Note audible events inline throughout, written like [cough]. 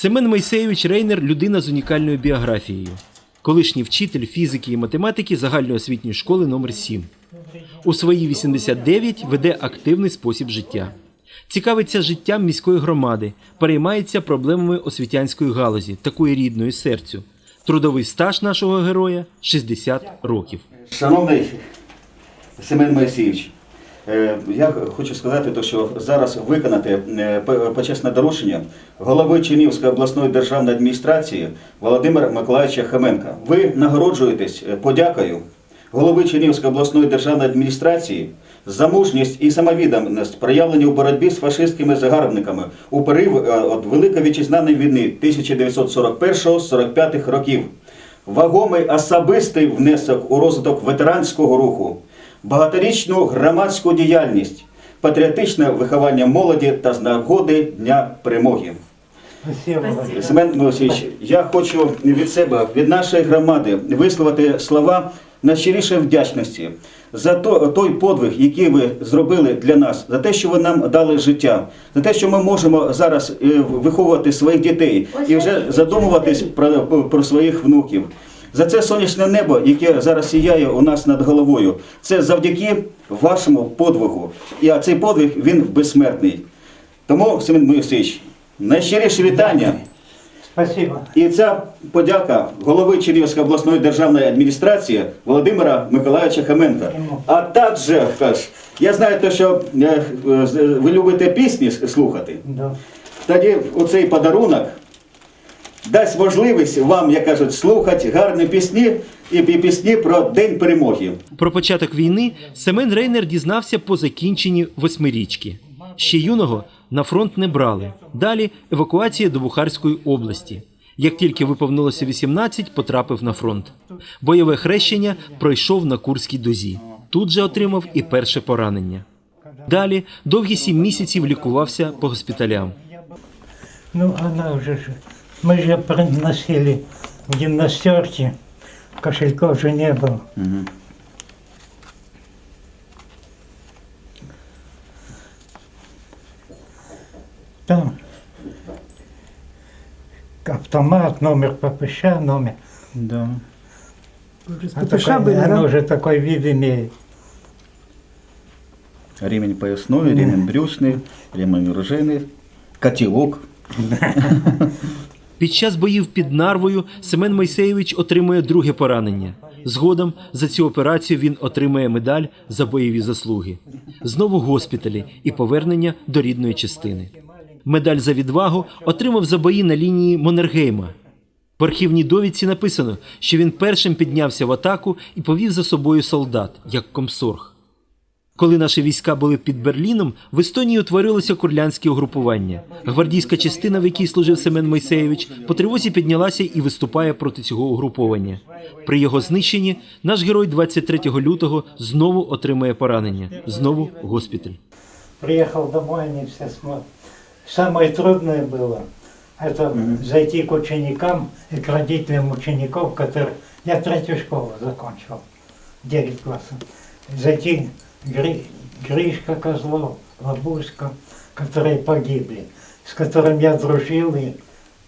Семен Мойсеєвич Рейнер людина з унікальною біографією. Колишній вчитель фізики і математики загальноосвітньої школи номер 7 У свої 89 веде активний спосіб життя. Цікавиться життям міської громади, переймається проблемами освітянської галузі, такої рідної серцю. Трудовий стаж нашого героя 60 років. Шановний Семен Моїсійович, е, я хочу сказати, що зараз виконати е, почесне доручення голови Чернігівської обласної державної адміністрації Володимира Миколаївича Хаменка. Ви нагороджуєтесь е, подякою голови Чернігівської обласної державної адміністрації за мужність і самовідданість, проявлені у боротьбі з фашистськими загарбниками у період е, Великої вітчизнаної війни 1941-45 років вагомий особистий внесок у розвиток ветеранського руху, багаторічну громадську діяльність, патріотичне виховання молоді та з нагоди Дня перемоги. Спасибо. Спасибо. Семен Милосійович, я хочу від себе, від нашої громади висловити слова найщирішої вдячності за то- той подвиг, який ви зробили для нас, за те, що ви нам дали життя, за те, що ми можемо зараз е, виховувати своїх дітей і вже задумуватись про, про своїх внуків. За це сонячне небо, яке зараз сіяє у нас над головою, це завдяки вашому подвигу. І а цей подвиг він безсмертний. Тому, Семен Моїсеївич, найщиріше вітання. Спасибо. І ця подяка голови Чернігівської обласної державної адміністрації Володимира Миколаївича Хаменка. А також, я знаю, те, що е, е, ви любите пісні слухати. Да. Тоді оцей подарунок дасть можливість вам, як кажуть, слухати гарні пісні і пісні про День перемоги. Про початок війни Семен Рейнер дізнався по закінченні восьмирічки. Ще юного на фронт не брали. Далі евакуація до Бухарської області. Як тільки виповнилося 18, потрапив на фронт. Бойове хрещення пройшов на Курській дозі. Тут же отримав і перше поранення. Далі довгі сім місяців лікувався по госпіталям. Ну, она уже же. Мы же приносили в гимнастерке, кошельков же не было. Там автомат, номер ППШ, номер. Да. А такой, оно уже такой вид имеет. Ремень поясной, ремень брюсний, ремень ружейний, котілок. [laughs] Під час боїв під Нарвою Семен Мойсеєвич отримує друге поранення. Згодом за цю операцію він отримає медаль за бойові заслуги. Знову госпіталі і повернення до рідної частини. Медаль за відвагу отримав за бої на лінії Монергейма. В архівній довідці написано, що він першим піднявся в атаку і повів за собою солдат, як комсорг. Коли наші війська були під Берліном, в Естонії утворилося курлянське угрупування. Гвардійська частина, в якій служив Семен Мойсеєвич, по тривозі піднялася і виступає проти цього угруповання. При його знищенні наш герой 23 лютого знову отримує поранення, знову госпіталь. Приехал домой, они все смотрят. Самое трудное было, это зайти к ученикам и к родителям учеников, которые... Я третью школу закончил, 9 классов. Зайти Гри- Гришка Козлов, Лабуська, которые погибли, с которым я дружил и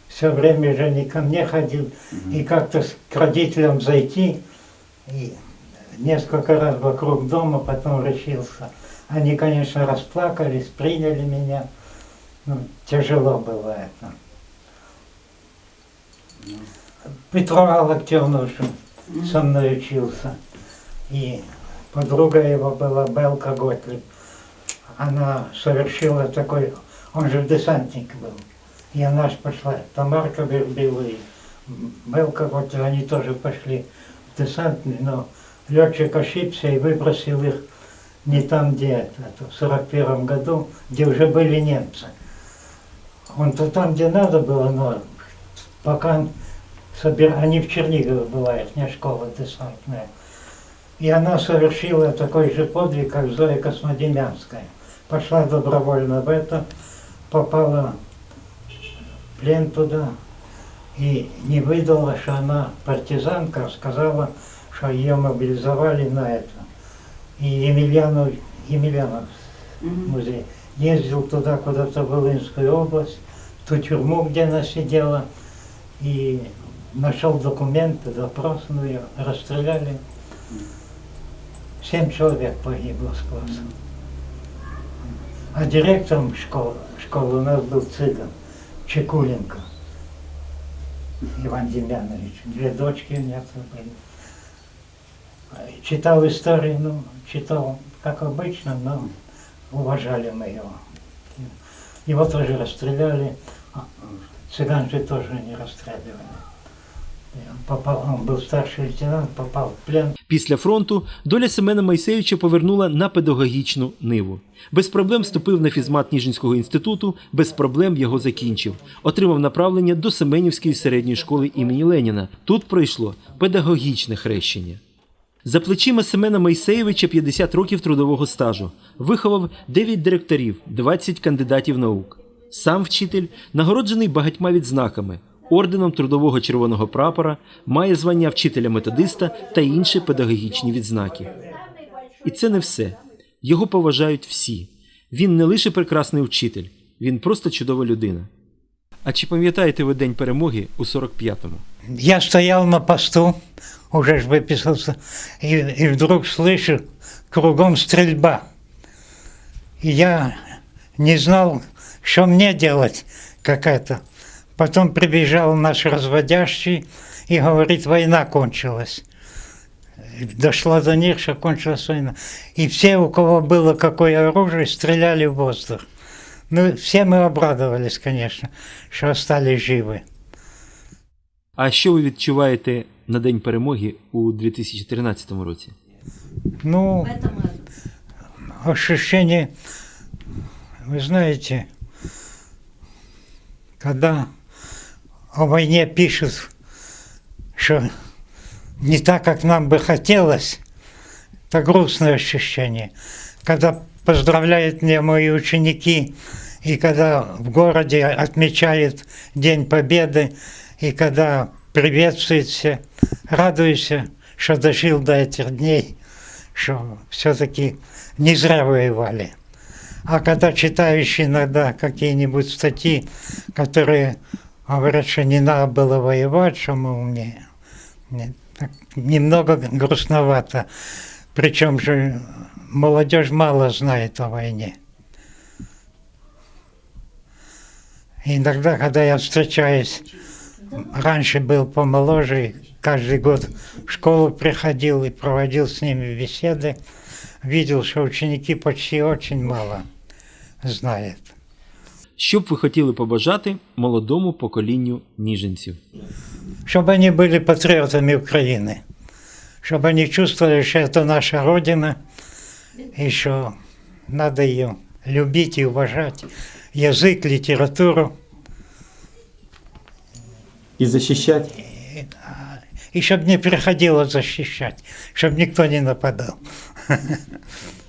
все время же не ко мне ходил. И как-то к родителям зайти, и несколько раз вокруг дома, потом решился. Они, конечно, расплакались, приняли меня. Ну, тяжело было это. Петро Локтевнушин со мной учился. И подруга его была Белка Готлиб. Она совершила такой, он же десантник был. И она ж пошла, Тамарка Вербила и Белка Готлиб, они тоже пошли в десантный, но летчик ошибся и выбросил их не там, где это, это в сорок первом году, где уже были немцы. Он-то там, где надо было, но пока собир... они в Чернигове была их школа десантная. И она совершила такой же подвиг, как Зоя Космодемянская. Пошла добровольно в это, попала в плен туда и не выдала, что она партизанка, а сказала, что ее мобилизовали на это. И Емельянов, Емельянов музей ездил туда, куда-то в Волынскую область, ту тюрьму, где она сидела, и нашел документы, запрос, ну ее расстреляли. Семь человек погибло с класса. А директором школы, школы у нас был цыган Чекуленко Иван Демьянович. Две дочки у меня были. Читал истории, ну, читал как обычно, но уважали мы его. Его тоже расстреляли, а цыган же тоже не расстреливали. Он Попал, он был старший лейтенант, попал в плен. Після фронту доля Семена Майсевича повернула на педагогічну ниву. Без проблем вступив на фізмат Ніжинського інституту, без проблем його закінчив. Отримав направлення до Семенівської середньої школи імені Леніна. Тут пройшло педагогічне хрещення. За плечима Семена Майсеєвича 50 років трудового стажу. Виховав 9 директорів, 20 кандидатів наук. Сам вчитель нагороджений багатьма відзнаками, орденом трудового червоного прапора, має звання вчителя-методиста та інші педагогічні відзнаки. І це не все. Його поважають всі. Він не лише прекрасний вчитель, він просто чудова людина. А чи пам'ятаєте ви День перемоги у 45-му? Я стоял на посту, уже ж выписался, и, и вдруг слышу кругом стрельба. И я не знал, что мне делать, как это. Потом прибежал наш разводящий и говорит, война кончилась. Дошла до них, что кончилась война. И все, у кого было какое оружие, стреляли в воздух. Ну, все мы обрадовались, конечно, что остались живы. А що ви відчуваєте на День перемоги у 2013 році? Ну, ощущение, вы знаете, когда о войне пишут, что не так, как нам бы хотелось, это грустное ощущение. Когда поздравляют меня мои ученики, и когда в городе отмечают День Победы, и когда приветствуют все, радуешься, что дожил до этих дней, что все-таки не зря воевали. А когда читаешь иногда какие-нибудь статьи, которые говорят, что не надо было воевать, что мы мне, мне так немного грустновато. Причем же молодежь мало знает о войне. Иногда, когда я встречаюсь, раньше был помоложе, каждый год в школу приходил и проводил с ними беседы, видел, что ученики почти очень мало знают. Що б ви хотіли побажати молодому поколінню ніженців? Чтобы они были патриотами Украины, чтобы они чувствовали, что это наша Родина, и что надо ее любить и уважать, язык, литературу, и защищать. и чтобы не приходилось защищать, чтобы никто не нападал. [laughs]